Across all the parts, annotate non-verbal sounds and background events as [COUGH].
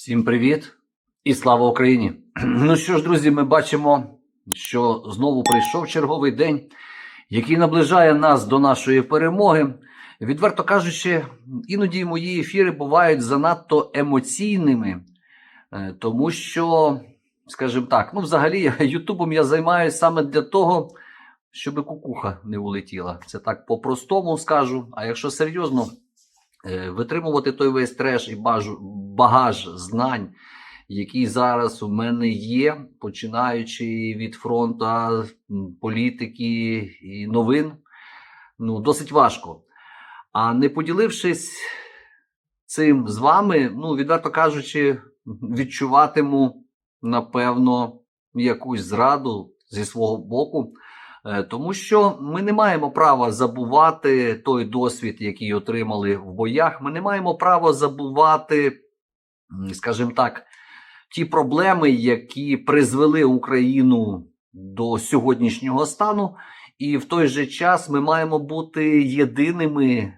Всім привіт і слава Україні! [CLEARS THROAT] Ну що ж, друзі, ми бачимо, що знову прийшов черговий день, який наближає нас до нашої перемоги. Відверто кажучи, іноді мої ефіри бувають занадто емоційними, е, тому що, скажімо так, ну, взагалі, [LAUGHS] Ютубом я займаюся саме для того, щоб кукуха не улетіла. Це так по-простому скажу. А якщо серйозно, витримувати той весь треш і багаж знань, який зараз у мене є, починаючи від фронту політики і новин, ну, досить важко. А не поділившись цим з вами, ну, відверто кажучи, відчуватиму, напевно, якусь зраду зі свого боку. Е, Тому що ми не маємо права забувати той досвід, який отримали в боях. Ми не маємо права забувати, скажімо так, ті проблеми, які призвели Україну до сьогоднішнього стану. І в той же час ми маємо бути єдиними е,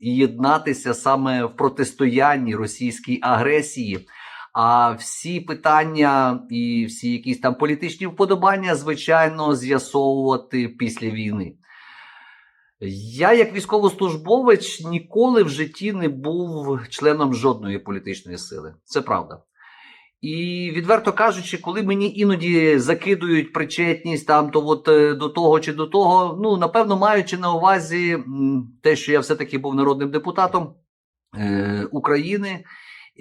і єднатися саме в протистоянні російській агресії. А всі питання і всі якісь там політичні вподобання, звичайно, з'ясовувати після війни. Я, як військовослужбовець, ніколи в житті не був членом жодної політичної сили. Це правда. І відверто кажучи, коли мені іноді закидують причетність там то от е, до того чи до того, ну напевно, маючи на увазі те, що я все-таки був народним депутатом е, України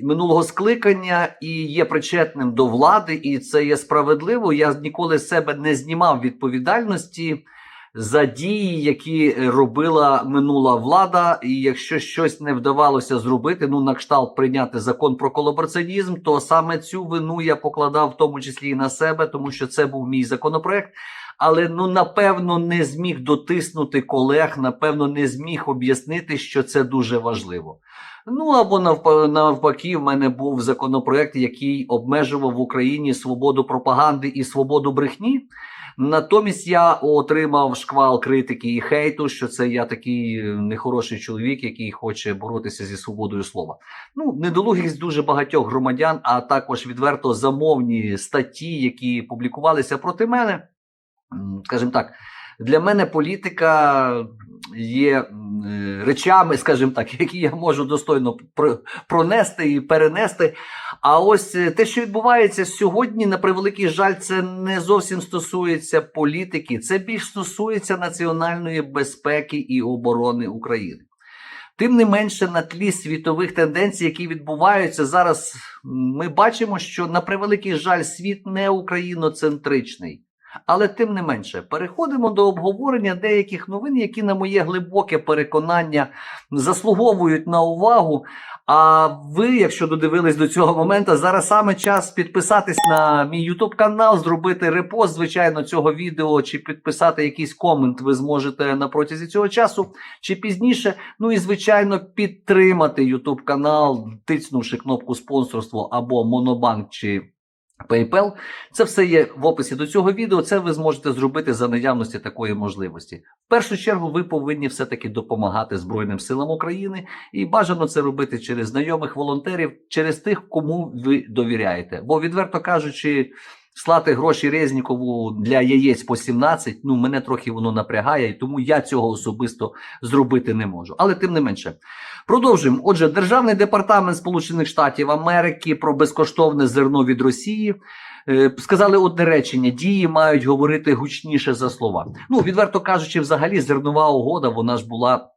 минулого скликання і є причетним до влади, і це є справедливо. Я ніколи себе не знімав відповідальності за дії, які робила минула влада. І якщо щось не вдавалося зробити, ну на кшталт прийняти закон про колабораціонізм, то саме цю вину я покладав в тому числі і на себе, тому що це був мій законопроект. Але ну напевно не зміг дотиснути колег, напевно, не зміг об'яснити, що це дуже важливо. Ну або навпа- навпаки, в мене був законопроект, який обмежував в Україні свободу пропаганди і свободу брехні. Натомість я отримав шквал критики і хейту, що це я такий нехороший чоловік, який хоче боротися зі свободою слова. Ну, недолугість дуже багатьох громадян, а також відверто замовні статті, які публікувалися проти мене. Скажімо так, для мене політика є е, речами, скажімо так, [LAUGHS] які я можу достойно пронести і перенести. А ось е, те, що відбувається сьогодні, на превеликий жаль, це не зовсім стосується політики, це більш стосується національної безпеки і оборони України. Тим не менше, на тлі світових тенденцій, які відбуваються зараз, ми бачимо, що на превеликий жаль, світ не україноцентричний. Але тим не менше, переходимо до обговорення деяких новин, які, на моє глибоке переконання, заслуговують на увагу. А ви, якщо додивились до цього моменту, зараз саме час підписатись на мій YouTube канал, зробити репост, звичайно, цього відео, чи підписати якийсь комент ви зможете на протязі цього часу чи пізніше. Ну і звичайно, підтримати YouTube канал, тиснувши кнопку спонсорство або Монобанк чи PayPal. Це все є в описі до цього відео. Це ви зможете зробити за наявності такої можливості. В першу чергу, ви повинні все-таки допомагати Збройним силам України і бажано це робити через знайомих волонтерів, через тих, кому ви довіряєте. Бо, відверто кажучи, слати гроші Резнікову для яєць по 17, ну мене трохи воно напрягає, і тому я цього особисто зробити не можу. Але тим не менше. Продовжуємо. Отже, Державний департамент Сполучених Штатів Америки про безкоштовне зерно від Росії. е, Сказали одне речення: дії мають говорити гучніше за слова. Ну, відверто кажучи, взагалі зернова угода вона ж була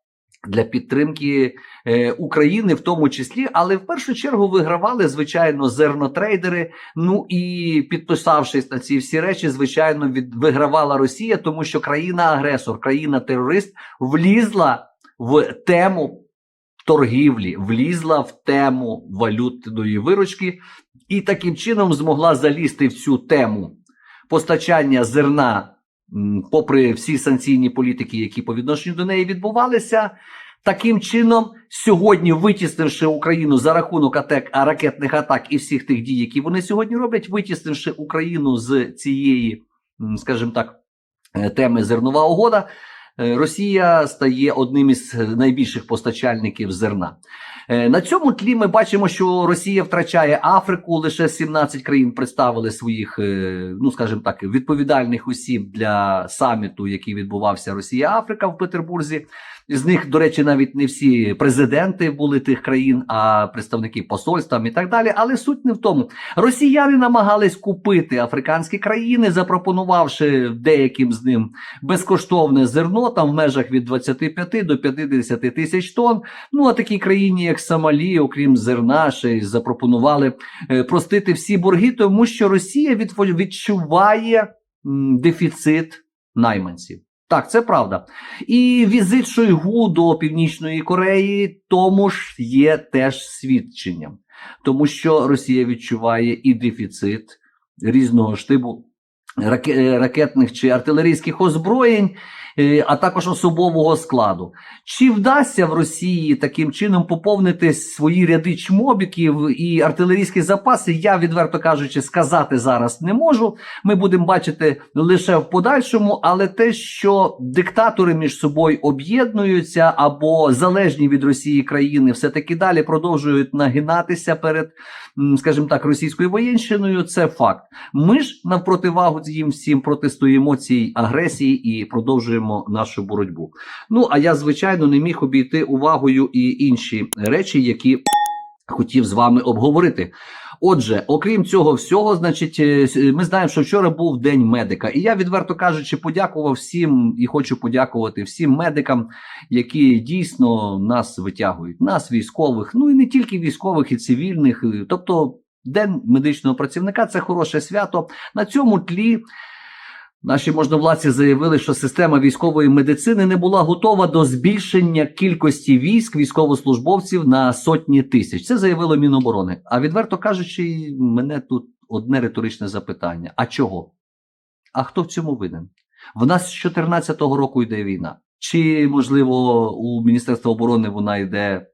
для підтримки е, України, в тому числі, але в першу чергу вигравали звичайно зернотрейдери. Ну і підписавшись на ці всі речі, звичайно, від вигравала Росія, тому що країна-агресор, країна-терорист влізла в тему торгівлі, влізла в тему валютної виручки і таким чином змогла залізти в цю тему постачання зерна, попри всі санкційні політики, які по відношенню до неї відбувалися. Таким чином, сьогодні, витіснивши Україну за рахунок атак, ракетних атак і всіх тих дій, які вони сьогодні роблять, витіснивши Україну з цієї, скажімо так, е, теми зернова угода, е, Росія стає одним із найбільших постачальників зерна. Е, На цьому тлі ми бачимо, що Росія втрачає Африку. Лише 17 країн представили своїх, е, ну скажімо так, відповідальних осіб для саміту, який відбувався Росія-Африка в Петербурзі. З них, до речі, навіть не всі президенти були тих країн, а представники посольств і так далі. Але суть не в тому. Росіяни намагались купити африканські країни, запропонувавши деяким з ним безкоштовне зерно там в межах від 25 до 50 тисяч тонн. Ну а такій країні, як Сомалі, окрім зерна, ще й запропонували е, простити всі борги, тому що Росія відчуває дефіцит найманців. Так, це правда. І візит Шойгу до Північної Кореї тому ж є теж свідченням, тому що Росія відчуває і дефіцит різного штибу ракетних чи артилерійських озброєнь, е, а також особового складу. Чи вдасться в Росії таким чином поповнити свої ряди чмобіків і артилерійські запаси? Я відверто кажучи, сказати зараз не можу. Ми будемо бачити лише в подальшому, але те, що диктатори між собою об'єднуються або залежні від Росії країни, все таки далі продовжують нагинатися перед, скажімо так, російською воєнщиною. Це факт. Ми ж навпротивагу їм всім протистоїмо цій агресії і продовжуємо нашу боротьбу. Ну а я звичайно не міг обійти увагою і інші речі, які хотів з вами обговорити. Отже, окрім цього всього, значить, е, ми знаємо, що вчора був день медика, і я відверто кажучи, подякував всім і хочу подякувати всім медикам, які дійсно нас витягують, нас, військових, ну і не тільки військових, і цивільних. Тобто, день медичного працівника це хороше свято. На цьому тлі. Наші можновладці заявили, що система військової медицини не була готова до збільшення кількості військ військовослужбовців на сотні тисяч. Це заявило Міноборони. А відверто кажучи, мене тут одне риторичне запитання: а чого? А хто в цьому винен? В нас з 2014 року йде війна. Чи, можливо, у Міністерства оборони вона йде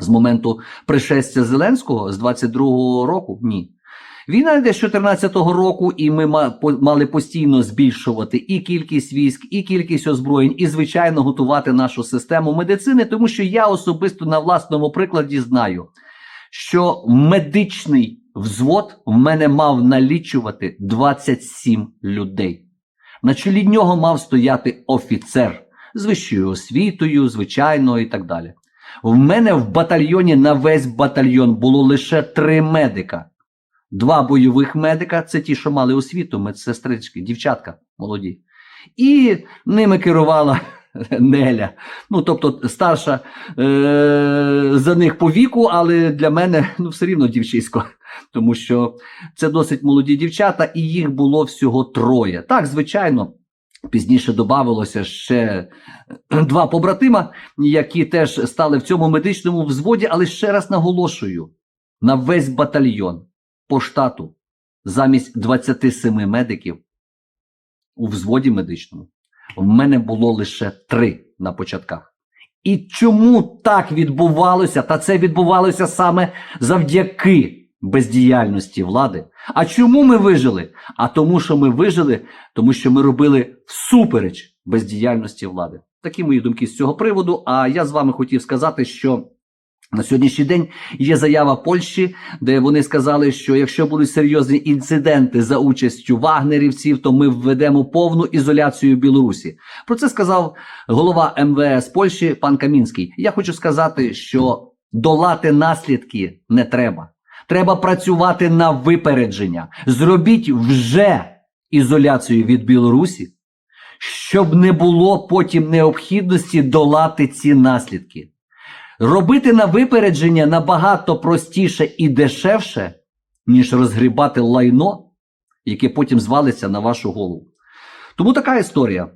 з моменту пришестя Зеленського з 22-го року? Ні. Війна йде з 2014 року, і ми мали постійно збільшувати і кількість військ, і кількість озброєнь, і звичайно готувати нашу систему медицини, тому що я особисто на власному прикладі знаю, що медичний взвод в мене мав налічувати 27 людей. На чолі нього мав стояти офіцер з вищою освітою, звичайно, і так далі. В мене в батальйоні на весь батальйон було лише три медика. Два бойових медика це ті, що мали освіту, медсестрички, дівчатка молоді. І ними керувала [LAUGHS] Неля. Ну, тобто старша е- за них по віку, але для мене ну, все рівно дівчисько. [LAUGHS] Тому що це досить молоді дівчата, і їх було всього троє. Так, звичайно. Пізніше додавалося ще два побратима, які теж стали в цьому медичному взводі, але ще раз наголошую: на весь батальйон по штату замість 27 медиків у взводі медичному в мене було лише три на початках. І чому так відбувалося? Та це відбувалося саме завдяки бездіяльності влади. А чому ми вижили? А тому, що ми вижили, тому що ми робили всупереч бездіяльності влади. Такі мої думки з цього приводу. А я з вами хотів сказати, що на сьогоднішній день є заява Польщі, де вони сказали, що якщо будуть серйозні інциденти за участю вагнерівців, то ми введемо повну ізоляцію Білорусі. Про це сказав голова МВС Польщі пан Камінський. Я хочу сказати, що долати наслідки не треба. Треба працювати на випередження. Зробіть вже ізоляцію від Білорусі, щоб не було потім необхідності долати ці наслідки. Робити на випередження набагато простіше і дешевше, ніж розгрібати лайно, яке потім звалиться на вашу голову. Тому така історія.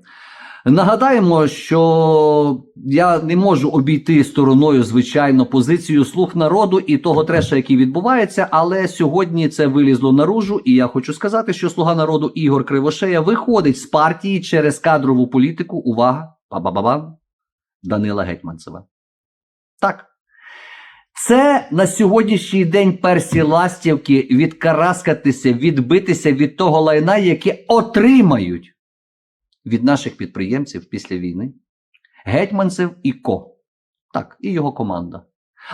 Нагадаємо, що я не можу обійти стороною, звичайно, позицію слуг народу і того треша, який відбувається, але сьогодні це вилізло наружу, і я хочу сказати, що слуга народу Ігор Кривошея виходить з партії через кадрову політику. Увага! Ба-ба-ба-бам, Данила Гетьманцева. Так. Це на сьогоднішній день персі ластівки відкараскатися, відбитися від того лайна, яке отримають від наших підприємців після війни, гетьманцев і ко. Так, і його команда.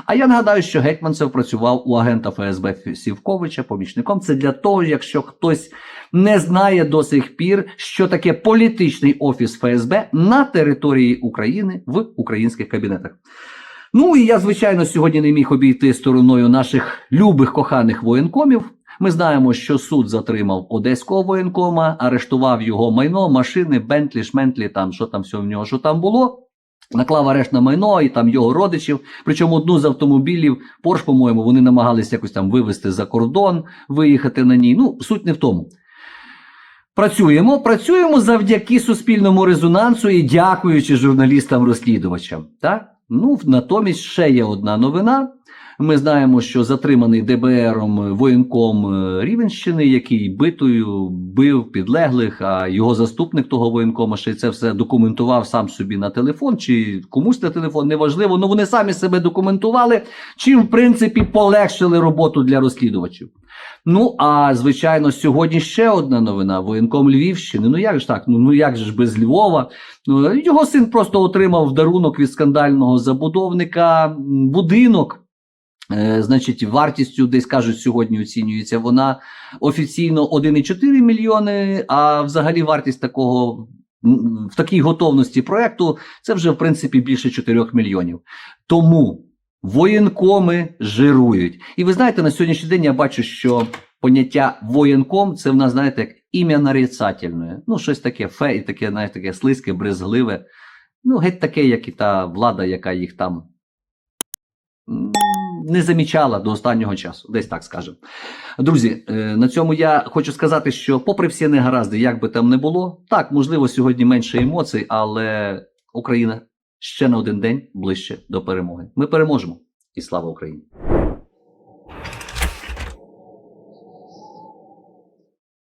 А я нагадаю, що Гетьманцев працював у агента ФСБ Сівковича помічником. Це для того, якщо хтось не знає до сих пір, що таке політичний офіс ФСБ на території України в українських кабінетах. Ну і я, звичайно, сьогодні не міг обійти стороною наших любих коханих воєнкомів. Ми знаємо, що суд затримав одеського воєнкома, арештував його майно, машини, Бентлі, Шментлі, там що там все в нього, що там було. Наклав арешт на майно і там його родичів. Причому одну з автомобілів, Порш, по-моєму, вони намагалися якось там вивезти за кордон, виїхати на ній. Ну, суть не в тому. Працюємо, працюємо завдяки суспільному резонансу і дякуючи журналістам-розслідувачам. Так? Ну, натомість ще є одна новина. Ми знаємо, що затриманий ДБРом воєнком е, Рівенщини, який битою бив підлеглих, а його заступник того воєнкома ще це все документував сам собі на телефон, чи комусь на телефон, неважливо. Ну вони самі себе документували, чим в принципі полегшили роботу для розслідувачів. Ну а звичайно, сьогодні ще одна новина: воєнком Львівщини. Ну як ж так? Ну, ну як же ж без Львова? Ну його син просто отримав в дарунок від скандального забудовника будинок. Е, значить, вартістю десь кажуть, сьогодні оцінюється вона офіційно 1,4 мільйони, а взагалі вартість такого в такій готовності проекту це вже в принципі більше 4 мільйонів. Тому воєнкоми жирують. І ви знаєте, на сьогоднішній день я бачу, що поняття воєнком це в нас, знаєте, як ім'я нарицательне. Ну, щось таке фе, і таке, знаєте, таке слизьке, брезгливе. Ну, геть таке, як і та влада, яка їх там не замічала до останнього часу, десь так скажемо. Друзі, е, на цьому я хочу сказати, що, попри всі негаразди, як би там не було, так, можливо, сьогодні менше емоцій, але Україна ще на один день ближче до перемоги. Ми переможемо. І слава Україні!